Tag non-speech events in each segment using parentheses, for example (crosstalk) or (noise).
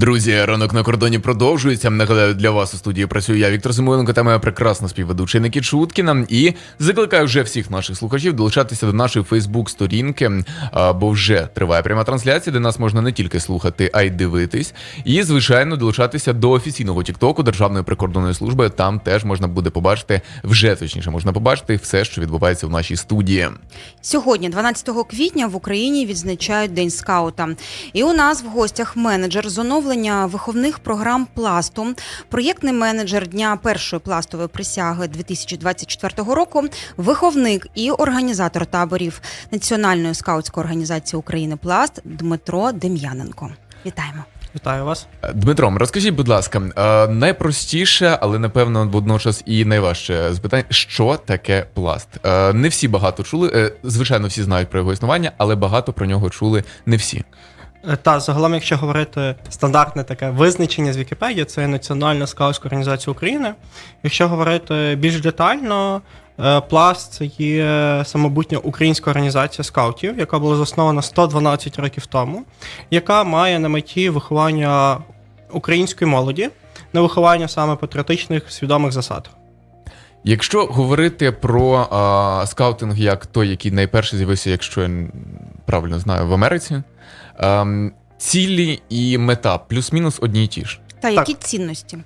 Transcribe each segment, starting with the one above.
Друзі, ранок на кордоні продовжується. Нагадаю, для вас у студії працюю я, Віктор Зимоєнко, та моя прекрасна співведуча Никіт Шуткіна. І закликаю вже всіх наших слухачів долучатися до нашої Фейсбук-сторінки, бо вже триває пряма трансляція, де нас можна не тільки слухати, а й дивитись. І, звичайно, долучатися до офіційного Тіктоку Державної прикордонної служби. Там теж можна буде побачити, вже точніше можна побачити все, що відбувається в нашій студії. Сьогодні, 12 квітня, в Україні відзначають День скаута. І у нас в гостях менеджер з оновлення виховних програм пласту, проєктний менеджер дня першої пластової присяги 2024 року, виховник і організатор таборів Національної скаутської організації України Пласт Дмитро Дем'яненко. Вітаємо. Вітаю вас. Дмитром, розкажіть, будь ласка, е, найпростіше, але напевно водночас і найважче запитання, що таке пласт? Е, Не всі багато чули. е, Звичайно, всі знають про його існування, але багато про нього чули не всі. Е, Та загалом, якщо говорити стандартне таке визначення з Вікіпедії, це Національна скаутська організація України. Якщо говорити більш детально, е, пласт це є самобутня українська організація скаутів, яка була заснована 112 років тому, яка має на меті виховання української молоді на виховання саме патріотичних свідомих засад. Якщо говорити про а, скаутинг як той, який найперше з'явився, якщо я правильно знаю, в Америці, ем, цілі і мета плюс-мінус одні й ті ж. Та які цінності?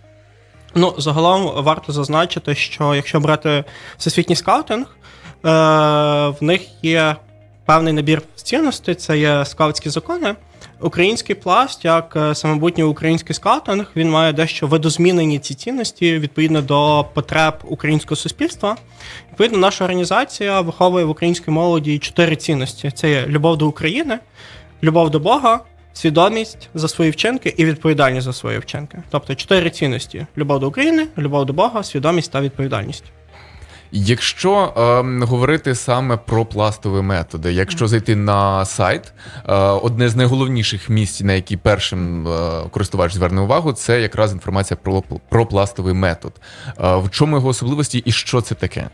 Ну, загалом варто зазначити, що якщо брати всесвітній скаутинг, е, в них є певний набір цінностей, це є скаутські закони. Український пласт, як е, самобутній український скаутинг, він має дещо видозмінені ці цінності відповідно до потреб українського суспільства. Відповідно, наша організація виховує в українській молоді чотири цінності: це є любов до України, любов до Бога, свідомість за свої вчинки і відповідальність за свої вчинки. Тобто чотири цінності: любов до України, любов до Бога, свідомість та відповідальність. Якщо ем, говорити саме про пластові методи, якщо зайти на сайт, е, одне з найголовніших місць, на які першим е, користувач зверне увагу, це якраз інформація про, про пластовий метод. Е, в чому його особливості і що це таке?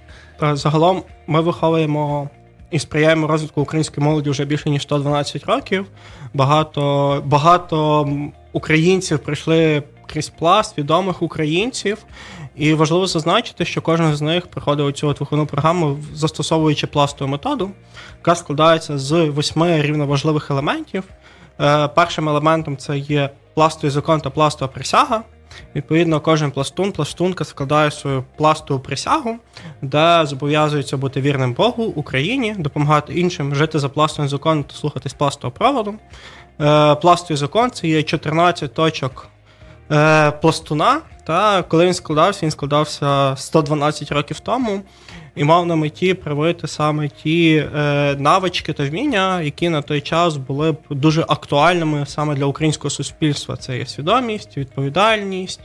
Загалом ми виховуємо і сприяємо розвитку української молоді вже більше ніж 112 років. Багато, багато українців прийшли крізь пласт відомих українців. І важливо зазначити, що кожен з них проходив цю от виховну програму, застосовуючи пластову методу, яка складається з восьми рівноважливих елементів. Е, Першим елементом це є пластовий закон та пластова присяга. Відповідно, кожен пластун, пластунка складає свою пластову присягу, де зобов'язується бути вірним Богу, Україні, допомагати іншим жити за пластовим законом та слухатись пластового проводу. Е, Пластовий закон це є 14 точок е, пластуна. Та коли він складався, він складався 112 років тому і мав на меті привити саме ті е, навички та вміння, які на той час були б дуже актуальними саме для українського суспільства. Це є свідомість, відповідальність,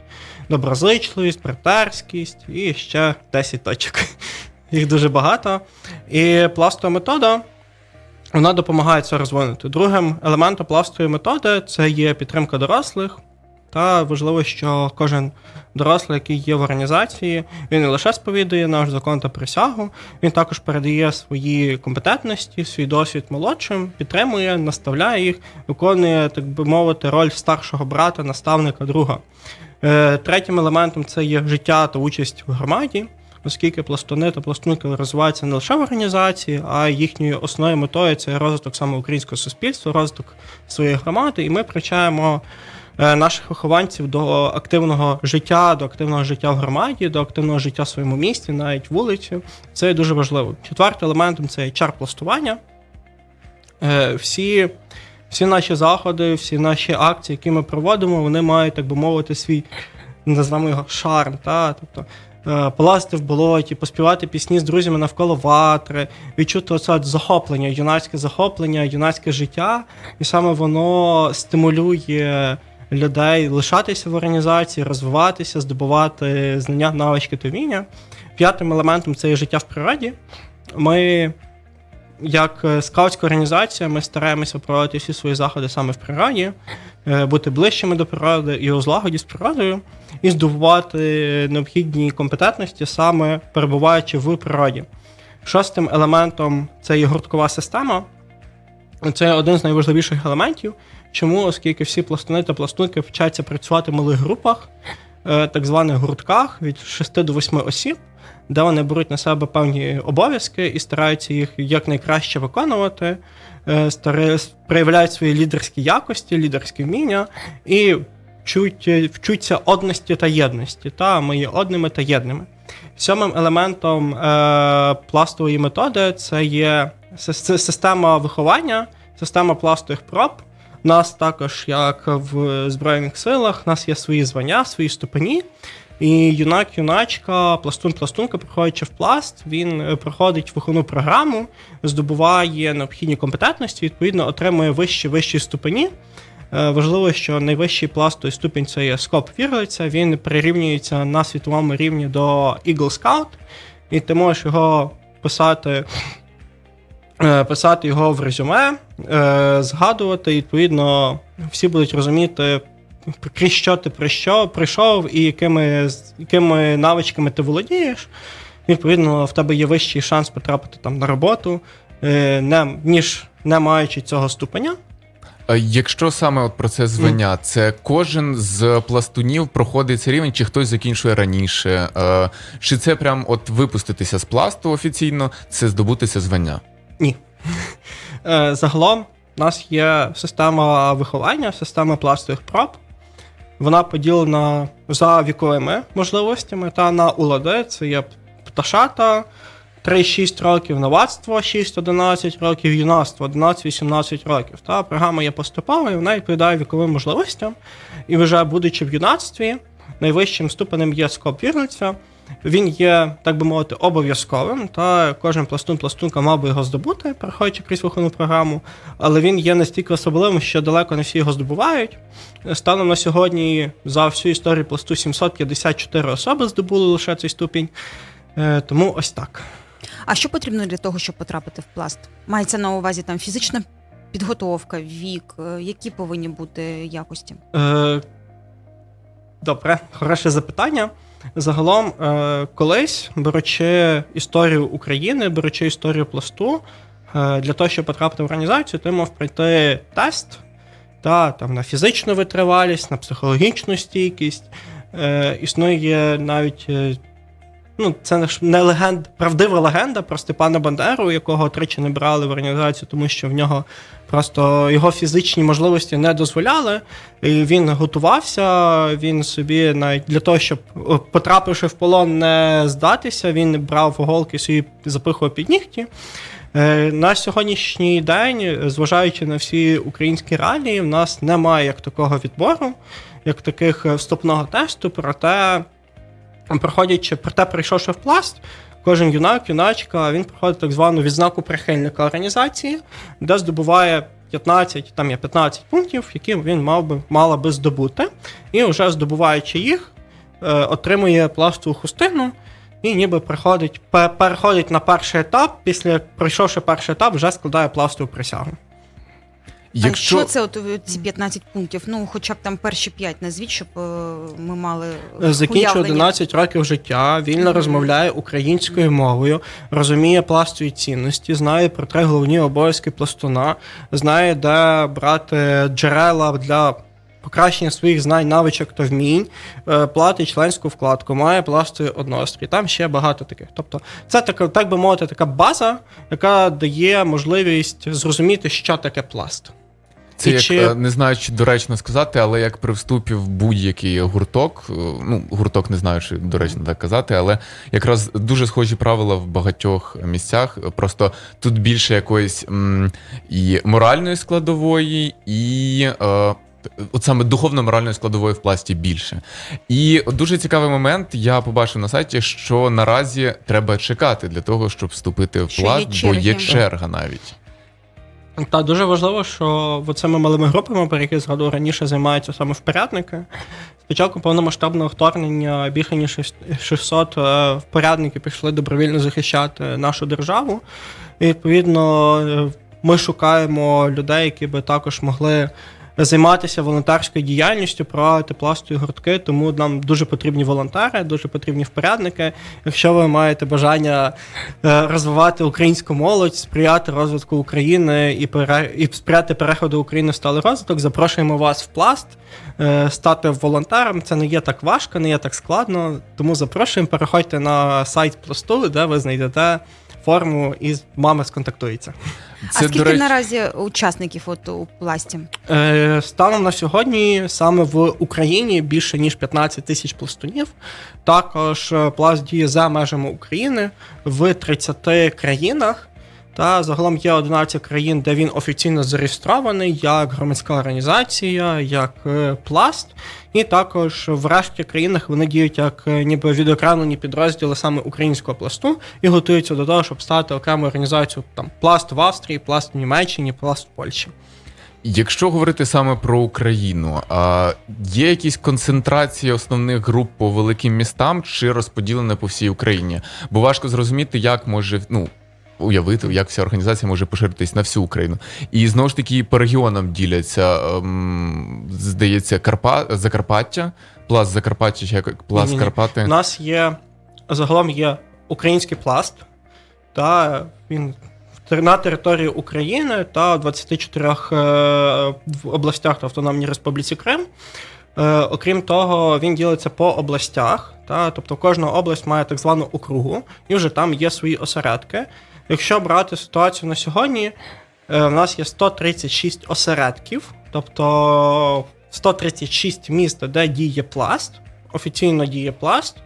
доброзичливість, братерськість і ще 10 точок. (laughs) Їх дуже багато. І пластова метода. Вона допомагає це розвинути. Другим елементом пластової методи це є підтримка дорослих. Та важливо, що кожен дорослий, який є в організації, він не лише сповідує наш закон та присягу, він також передає свої компетентності, свій досвід молодшим, підтримує, наставляє їх, виконує, так би мовити, роль старшого брата, наставника, друга. Е, Третім елементом це є життя та участь в громаді. Оскільки пластуни та пластунки розвиваються не лише в організації, а їхньою основною метою це розвиток саме українського суспільства, розвиток своєї громади, і ми привчаємо е, наших вихованців до активного життя, до активного життя в громаді, до активного життя в своєму місті, навіть вулиці. Це дуже важливо. Четвертим елементом це чар пластування. Е, Всі, всі наші заходи, всі наші акції, які ми проводимо, вони мають, так би мовити, свій назвемо його шарм. Та? Тобто, е, полазити в болоті, поспівати пісні з друзями навколо ватри, відчути оце захоплення, юнацьке захоплення, юнацьке життя, і саме воно стимулює людей лишатися в організації, розвиватися, здобувати знання, навички та вміння. П'ятим елементом це є життя в природі. Ми, як е, скаутська організація, ми стараємося проводити всі свої заходи саме в природі, е, бути ближчими до природи і у злагоді з природою, і здобувати необхідні компетентності саме перебуваючи в природі. Шостим елементом це є гурткова система. Це один з найважливіших елементів. Чому? Оскільки всі пластуни та пластунки вчаться працювати в малих групах, е, так званих гуртках від 6 до 8 осіб, де вони беруть на себе певні обов'язки і стараються їх якнайкраще виконувати, е, проявляють свої лідерські якості, лідерські вміння і вчуть, вчуться одності та єдності. Та ми є одними та єдними. Сьомим елементом е, пластової методи це є система виховання, система пластових проб. Нас також, як в Збройних силах, у нас є свої звання, свої ступені. І юнак, юначка, пластун, пластунка, приходячи в пласт, він е, проходить виховну програму, здобуває необхідні компетентності, відповідно, отримує вищі вищі ступені. Е, Важливо, що найвищий пластовий ступінь це є скоп вірлиця, він прирівнюється на світовому рівні до Eagle Scout, і ти можеш його писати, писати його в резюме, е, згадувати, і, відповідно, всі будуть розуміти, крізь що ти про що прийшов і якими, якими навичками ти володієш. Відповідно, в тебе є вищий шанс потрапити там на роботу, е, не, ніж не маючи цього ступеня. Е, Якщо саме от про це звання, це кожен з пластунів проходить цей рівень, чи хтось закінчує раніше? Е, Чи це прям от випуститися з пласту офіційно, це здобутися звання? Ні. Е, Загалом у нас є система виховання, система пластових проб. Вона поділена за віковими можливостями та на улади. Це є пташата 3-6 років, новацтво 6-11 років, юнацтво 11-18 років. Та програма є поступовою, вона відповідає віковим можливостям. І вже будучи в юнацтві, найвищим ступенем є скоп вірниця. Він є, так би мовити, обов'язковим, та кожен пластун пластунка мав би його здобути, проходячи крізь виховну програму, але він є настільки особливим, що далеко не всі його здобувають. Станом на сьогодні за всю історію пласту 754 особи здобули лише цей ступінь. Е, Тому ось так. А що потрібно для того, щоб потрапити в пласт? Мається на увазі там фізична підготовка, вік, е, які повинні бути якості? Е, Добре, хороше запитання. Загалом, е, колись, беручи історію України, беручи історію пласту, е, для того, щоб потрапити в організацію, ти мав пройти тест та, там, на фізичну витривалість, на психологічну стійкість. Е, Існує навіть. Ну, це не легенда, правдива легенда про Степана Бандеру, якого тричі не брали в організацію, тому що в нього просто його фізичні можливості не дозволяли. І він готувався. Він собі навіть для того, щоб потрапивши в полон, не здатися, він брав голки собі запихував під нігті. Е, На сьогоднішній день, зважаючи на всі українські реалії, в нас немає як такого відбору, як таких е, вступного тесту, проте проходячи, проте прийшовши в пласт, кожен юнак, юначка, він проходить так звану відзнаку прихильника організації, де здобуває 15, там є 15 пунктів, які він мав би, мала би здобути. І вже здобуваючи їх, е, отримує пластову хустину. І ніби приходить, переходить на перший етап, після пройшовши перший етап, вже складає пластову присягу. А Якщо що це от е, ці 15 пунктів? Ну, хоча б там перші 5 назвіть, щоб е, ми мали Е, Закінчує уявлення. 11 років життя, вільно Мгм. розмовляє українською мовою, розуміє пластові цінності, знає про три головні обов'язки пластуна, знає, де брати джерела для покращення своїх знань, навичок та вмінь, платить членську вкладку, має пластовий однострій. Там ще багато таких. Тобто, це така, так би мовити, така база, яка дає можливість зрозуміти, що таке пласт. Це і як чи- е, не знаю, чи доречно сказати, але як при вступі в будь-який гурток, е, ну гурток не знаю, чи доречно так казати, але якраз дуже схожі правила в багатьох місцях. Просто тут більше якоїсь м, і моральної складової, і. Е, От саме духовно-моральної складової в пласті більше. І дуже цікавий момент. Я побачив на сайті, що наразі треба чекати для того, щоб вступити в пласт, бо є черга навіть. Та дуже важливо, що цими малими групами, про які згадував раніше, займаються саме впорядники. Спочатку повномасштабного вторгнення більше ніж 600 е, впорядників пішли добровільно захищати нашу державу. І відповідно е, ми шукаємо людей, які би також могли займатися волонтерською діяльністю, проводити пластові гуртки, тому нам дуже потрібні волонтери, дуже потрібні впорядники. Якщо ви маєте бажання е, розвивати українську молодь, сприяти розвитку України і пере... і сприяти переходу України в сталий розвиток, запрошуємо вас в пласт, е, стати волонтером. Це не є так важко, не є так складно. Тому запрошуємо, переходьте на сайт пласту, де ви знайдете форму і з вами сконтактується. А скільки наразі учасників от у пласті? Е, Станом на сьогодні саме в Україні більше ніж 15 тисяч пластунів. Також пласт діє за межами України в 30 країнах. Та загалом є 11 країн, де він офіційно зареєстрований як громадська організація, як е, пласт. І також в решті країнах вони діють як е, ніби відокремлені підрозділи саме українського пласту і готуються до того, щоб стати окремою організацією там пласт в Австрії, пласт в Німеччині, пласт в Польщі. Якщо говорити саме про Україну, а є якісь концентрації основних груп по великим містам чи розподілене по всій Україні? Бо важко зрозуміти, як може ну. Уявити, як вся організація може поширитись на всю Україну. І знову ж таки по регіонам діляться. Ем, здається, Карпа... Закарпаття, пласт Закарпаття чи як пласт Ні-ні-ні. Карпати. У нас є загалом є український пласт, та він на території України та в 24 е, областях та Автономній Республіці Крим. Е, окрім того, він ділиться по областях, та, тобто кожна область має так звану округу, і вже там є свої осередки. Якщо брати ситуацію на сьогодні, е, в нас є 136 осередків, тобто 136 міст, де діє пласт, офіційно діє пласт.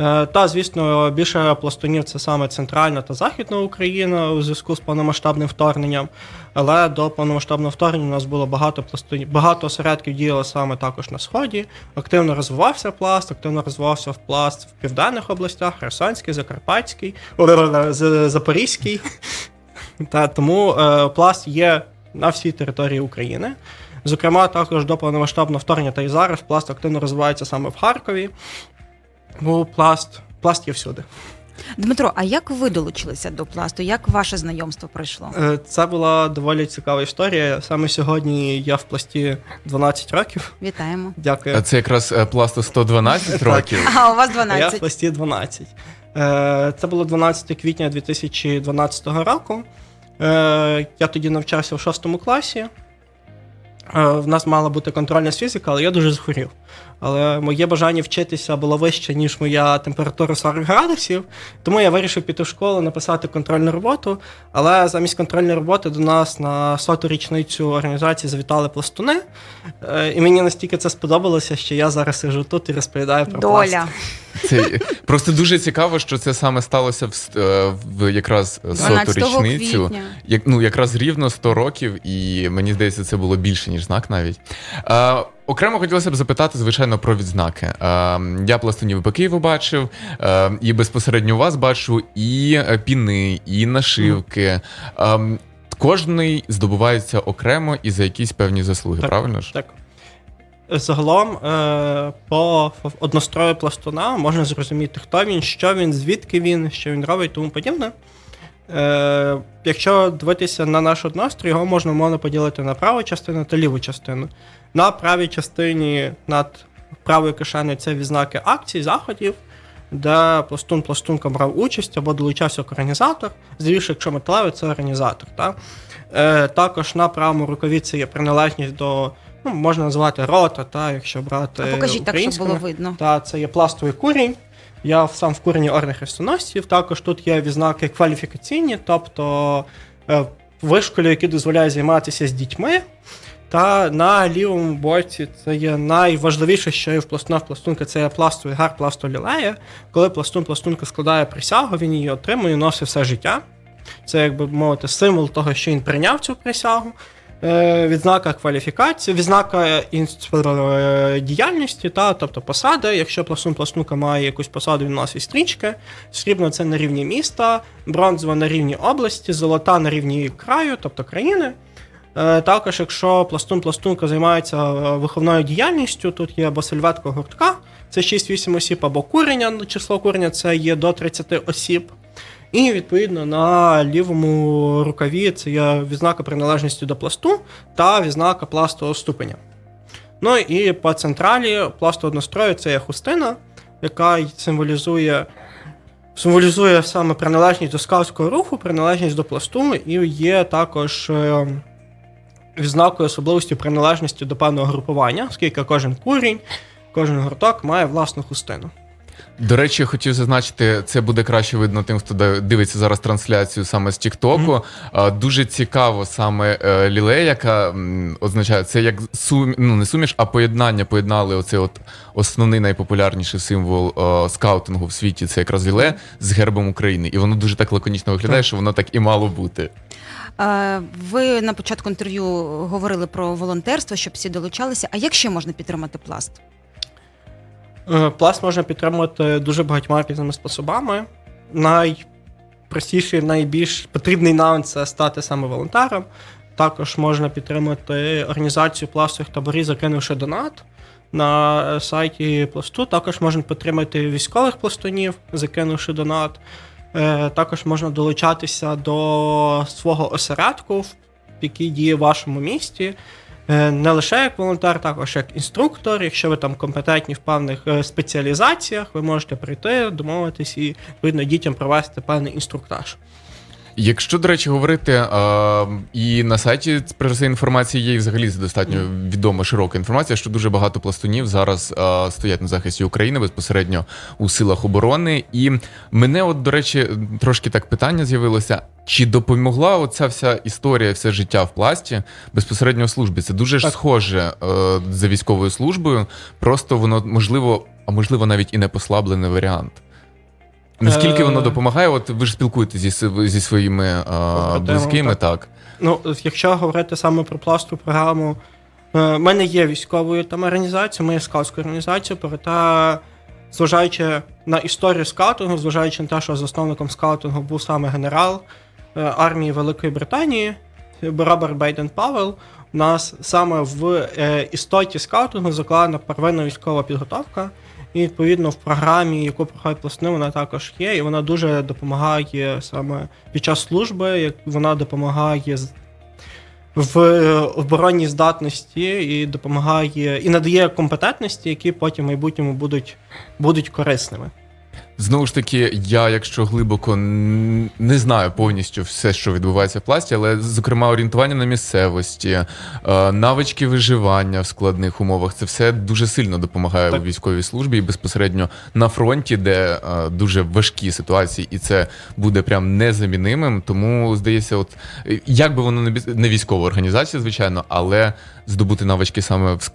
Е, Та, звісно, більше пластунів це саме центральна та західна Україна у зв'язку з повномасштабним вторгненням. Але до повномасштабного вторгнення у нас було багато пластунів, багато осередків діяло саме також на сході. Активно розвивався пласт, активно розвивався в пласт в південних областях: Херсонський, Закарпатський, Запорізький. Та тому е, пласт є на всій території України. Зокрема, також до повномасштабного вторгнення та й зараз пласт активно розвивається саме в Харкові. Бо пласт, пласт є всюди. Дмитро, а як ви долучилися до пласту? Як ваше знайомство пройшло? Е, Це була доволі цікава історія. Саме сьогодні я в пласті 12 років. Вітаємо. Дякую. А Це якраз е, пласту 112 років. А у вас А я в пласті 12. Е, Це було 12 квітня 2012 року. Я тоді навчався в 6 класі. Е, В нас мала бути контрольна з фізики, але я дуже захворів. Але моє бажання вчитися було вище, ніж моя температура 40 градусів. Тому я вирішив піти в школу, написати контрольну роботу. Але замість контрольної роботи до нас на соту річницю організації завітали пластуни. Е, І мені настільки це сподобалося, що я зараз сиджу тут і розповідаю про пласт. Це просто дуже цікаво, що це саме сталося в, е, в якраз соту річницю. Як, ну, якраз рівно 100 років, і мені здається, це було більше, ніж знак навіть. Е, окремо хотілося б запитати, звичайно, про відзнаки. Е, я пластунів по Києву бачив, е, і безпосередньо вас бачу, і е, піни, і нашивки. Е, кожний здобувається окремо і за якісь певні заслуги, Так. правильно ж? Так. Загалом, е, по однострою пластуна можна зрозуміти, хто він, що він, звідки він, що він робить, тому подібне. Е, якщо дивитися на наш однострій, його можна умовно поділити на праву частину та ліву частину. На правій частині над правою кишенею це відзнаки акцій, заходів, де пластун пластунка брав участь або долучався як організатор. Здивіше, якщо металевий, це організатор. Та? Е, також на правому рукаві це є приналежність до, ну, можна назвати рота, та, якщо брати. А покажіть так, щоб було видно. Та це є пластовий курінь. Я сам в курені орних хрестоносців. Також тут є відзнаки кваліфікаційні, тобто е, вишколі, які дозволяють займатися з дітьми. Та на лівому боці це є найважливіше, що є в пластуна в пластунка, це є пластовий гар пластолілея. Коли пластун пластунка складає присягу, він її отримує, носить все життя. Це, як би мовити, символ того, що він прийняв цю присягу. Е, Відзнака кваліфікації, відзнака діяльності, та, тобто посади. Якщо пластун пластунка має якусь посаду, він носить стрічки. Срібно це на рівні міста, бронзова на рівні області, золота на рівні краю, тобто країни. Е, Також, якщо пластун пластунка займається е, виховною діяльністю, тут є або сельветка гуртка, це 6-8 осіб, або курення, число курення це є до 30 осіб. І відповідно на лівому рукаві це є відзнака приналежності до пласту та відзнака пластового ступеня. Ну і по централі пласту однострою це є хустина, яка символізує, символізує саме приналежність до скаутського руху, приналежність до пласту, і є також е, відзнакою особливості приналежності до певного групування, оскільки кожен курінь, кожен гурток має власну хустину. До речі, хотів зазначити, це буде краще видно тим, хто дивиться зараз трансляцію саме з Тіктоку. А, Дуже цікаво саме е, ліле, яка означає це як сум, ну не суміш, а поєднання. Поєднали оцей от основний найпопулярніший символ е, скаутингу в світі. Це якраз ліле з гербом України, і воно дуже так лаконічно виглядає, що воно так і мало бути. Ви на початку інтерв'ю говорили про волонтерство, щоб всі долучалися. А як ще можна підтримати пласт? Е, Пласт можна підтримувати дуже багатьма різними способами. Найпростіший, найбільш потрібний нам це стати саме волонтером. Також можна підтримати організацію пластових таборів, закинувши донат на сайті пласту. Також можна підтримати військових пластунів, закинувши донат. Е, Також можна долучатися до свого осередку, який діє в вашому місті. Е, Не лише як волонтер, також як інструктор. Якщо ви там компетентні в певних е, спеціалізаціях, ви можете прийти, домовитись і відповідно дітям провести певний інструктаж. Якщо, до речі, говорити, е, і на сайті про це інформації є, і взагалі достатньо відома широка інформація, що дуже багато пластунів зараз е, стоять на захисті України безпосередньо у силах оборони. І мене, от, до речі, трошки так питання з'явилося. Чи допомогла оця вся історія, все життя в пласті безпосередньо в службі? Це дуже ж схоже е, за військовою службою, просто воно можливо, а можливо навіть і не послаблений варіант. Наскільки Е, воно допомагає? От ви ж спілкуєтеся зі, зі своїми е, Побратимами, близькими, так. Ну, якщо говорити саме про пласту програму, е, в мене є військовою там організацією, ми є скаутською організацією, проте, зважаючи на історію скаутингу, зважаючи на те, що засновником скаутингу був саме генерал е, армії Великої Британії Роберт Бейден Павел, у нас саме в е, істоті скаутингу закладена первинна військова підготовка. І відповідно в програмі, яку проходить пластини, вона також є, і вона дуже допомагає саме під час служби, як вона допомагає в е, оборонній здатності і допомагає і надає компетентності, які потім в майбутньому будуть, будуть корисними. Знову ж таки, я, якщо глибоко не знаю повністю все, що відбувається в пласті, але зокрема орієнтування на місцевості, е, навички виживання в складних умовах, це все дуже сильно допомагає Так. у військовій службі і безпосередньо на фронті, де е, дуже важкі ситуації, і це буде прям незамінимим. Тому здається, от е, як би воно не військова організація, звичайно, але здобути навички саме в,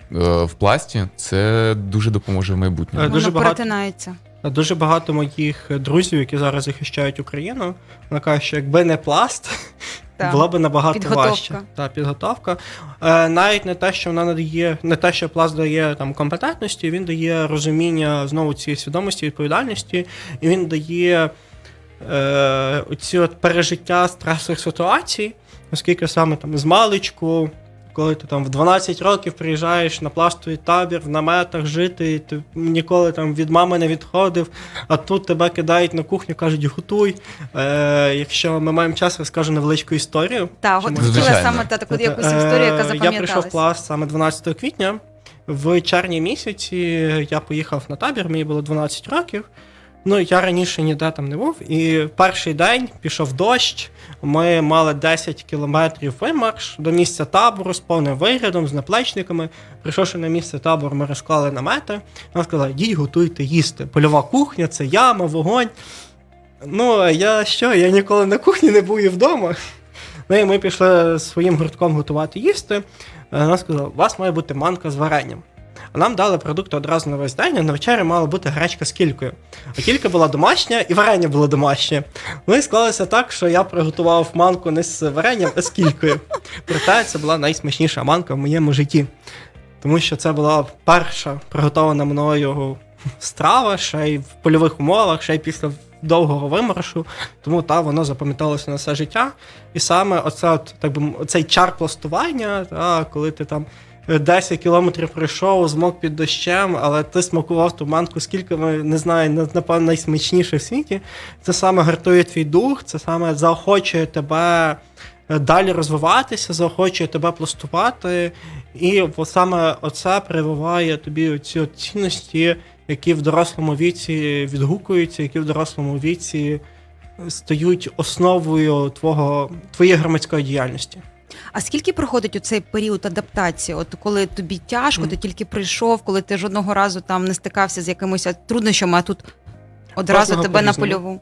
в пласті, це дуже допоможе в майбутньому. Дуже багато- перетинається. Дуже багато моїх друзів, які зараз захищають Україну, вона каже, що якби не пласт, (laughs) Так. було б набагато Підготовка. важче. Та підготовка. Е, навіть не те, що вона надає, не те, що пласт дає там компетентності, він дає розуміння знову цієї свідомості, відповідальності, і він дає е, оці от пережиття стресових ситуацій, оскільки саме там з маличку. Коли ти там в 12 років приїжджаєш на пластовий табір в наметах жити, і ти ніколи там від мами не відходив, а тут тебе кидають на кухню, кажуть, готуй. Е, якщо ми маємо час, розкажу невеличку історію. Так, от хотіла саме та таку якусь історію, яка Е, Я прийшов в запам'яталась. пласт саме 12 квітня. В червні місяці я поїхав на табір, мені було 12 років. Ну, я раніше ніде там не був. І перший день пішов дощ. Ми мали 10 кілометрів вимарш до місця табору з повним виглядом, з наплечниками. Прийшовши на місце табору, ми розклали намети. Нам сказали, йдіть, готуйте їсти. Польова кухня, це яма, вогонь. Ну, я що? Я ніколи на кухні не був і вдома. Ну і ми пішли своїм гуртком готувати їсти. Е, Нам сказали, у вас має бути манка з варенням. Нам дали продукти одразу на весь день, а на вечері мала бути гречка з кількою. А кілька була домашня, і варення було домашнє. Ну і склалося так, що я приготував манку не з варенням, а з кількою. Проте це була найсмачніша манка в моєму житті. Тому що це була перша приготована мною страва, ще й в польових умовах, ще й після довгого вимаршу. Тому та воно запам'яталося на все життя. І саме оце, от, так би, оцей чар пластування, та, коли ти там 10 кілометрів пройшов, змок під дощем, але ти смакував ту манку, скільки не знаю, напевно, найсмачніше в світі. Це саме гартує твій дух, це саме заохочує тебе е, далі розвиватися, заохочує тебе пластувати. І саме оце прививає тобі ці цінності, які в дорослому віці відгукуються, які в дорослому віці стають основою твого, твоєї громадської діяльності. А скільки проходить у цей період адаптації? От коли тобі тяжко, ти тільки прийшов, коли ти жодного разу там не стикався з якимись труднощами, а тут одразу Кожного тебе на польову.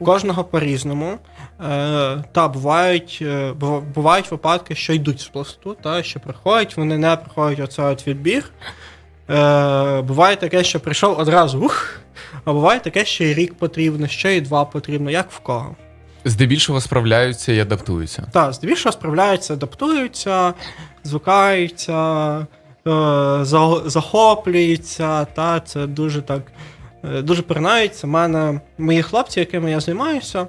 В кожного по-різному. Е, та бувають, е, бувають випадки, що йдуть з пласту, та, що приходять, вони не проходять оцей от відбір. Е, буває таке, що прийшов одразу, ух, а буває таке, що і рік потрібно, що і два потрібно, як в кого. Здебільшого справляються і адаптуються. Так, здебільшого справляються, адаптуються, звикаються, е, захоплюються, та це дуже так е, дуже перенається. Мене мої хлопці, якими я займаюся,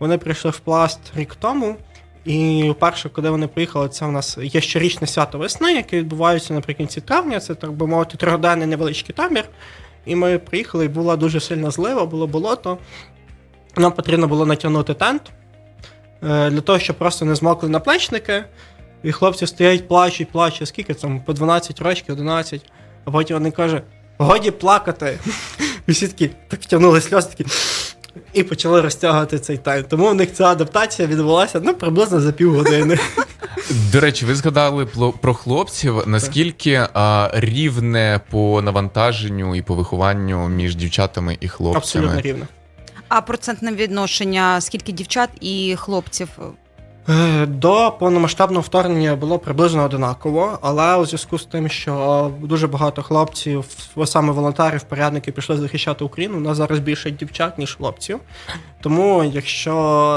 вони прийшли в пласт рік тому. І вперше, коли вони приїхали, це у нас є щорічне свято весни, яке відбувається наприкінці травня. Це так би мовити, трьохденний невеличкий табір. І ми приїхали, і була дуже сильна злива, було болото. Нам потрібно було натягнути тент е, для того, щоб просто не змокли наплечники. І хлопці стоять, плачуть, плачуть, скільки там, по 12 років, 11. А потім вони кажуть, годі плакати. (laughs) І всі такі так втягнули сльози такі. І почали розтягувати цей тайм. Тому в них ця адаптація відбулася ну, приблизно за півгодини. (laughs) До речі, ви згадали про хлопців. Наскільки а, рівне по навантаженню і по вихованню між дівчатами і хлопцями? Абсолютно рівно. А процентне відношення, скільки дівчат і хлопців? Е, До повномасштабного вторгнення було приблизно одинаково, але у зв'язку з тим, що дуже багато хлопців, саме волонтерів, порядників пішли захищати Україну. У нас зараз більше дівчат, ніж хлопців. Тому, якщо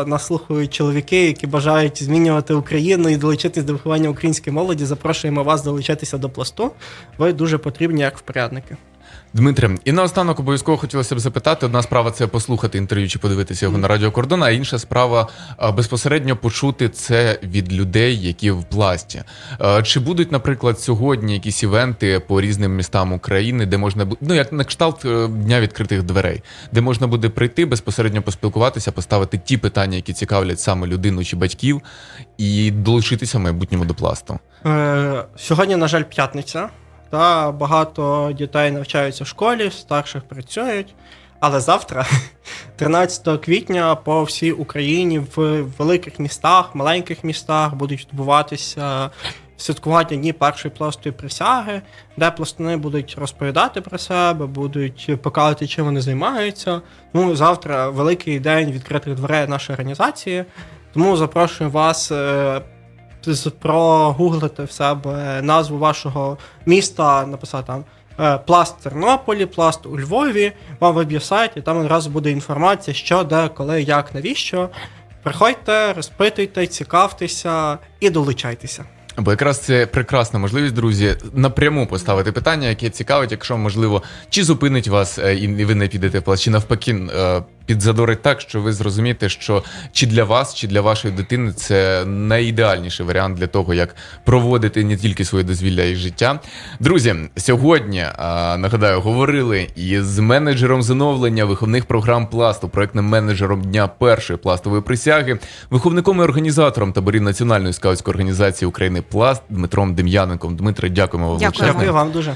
нас слухають чоловіки, які бажають змінювати Україну і долучитись до виховання української молоді, запрошуємо вас долучитися до пласту. Ви дуже потрібні як впорядники. Дмитре, і наостанок обов'язково хотілося б запитати: одна справа це послухати інтерв'ю чи подивитися його на Радіо Кордон, а інша справа безпосередньо почути це від людей, які в пласті. Чи будуть, наприклад, сьогодні якісь івенти по різним містам України, де можна ну як на кшталт е, дня відкритих дверей, де можна буде прийти безпосередньо поспілкуватися, поставити ті питання, які цікавлять саме людину чи батьків, і долучитися в майбутньому до пласту. Е, Сьогодні, на жаль, п'ятниця. Та багато дітей навчаються в школі, старших працюють. Але завтра, (laughs) 13 квітня, по всій Україні в великих містах, маленьких містах будуть відбуватися святкування дні першої пластової присяги, де пластуни будуть розповідати про себе, будуть показувати, чим вони займаються. Ну, завтра великий день відкритих дверей нашої організації. Тому запрошую вас е, прогуглити в себе назву вашого міста, написати там е, пласт Тернополі, пласт у Львові, вам виб'є сайт, і там одразу буде інформація, що, де, коли, як, навіщо. Приходьте, розпитуйте, цікавтеся і долучайтеся. Бо якраз це прекрасна можливість, друзі, напряму поставити питання, яке цікавить, якщо можливо, чи зупинить вас е, і ви не підете в плач, чи навпаки е, підзадорить так, що ви зрозумієте, що чи для вас, чи для вашої дитини це найідеальніший варіант для того, як проводити не тільки своє дозвілля і життя. Друзі, сьогодні нагадаю, говорили із менеджером з оновлення виховних програм пласту, проектним менеджером дня першої пластової присяги, виховником і організатором таборів Національної скаутської організації України Пласт Дмитром Дем'яненком. Дмитре, дякуємо вам. Дякую вам дуже.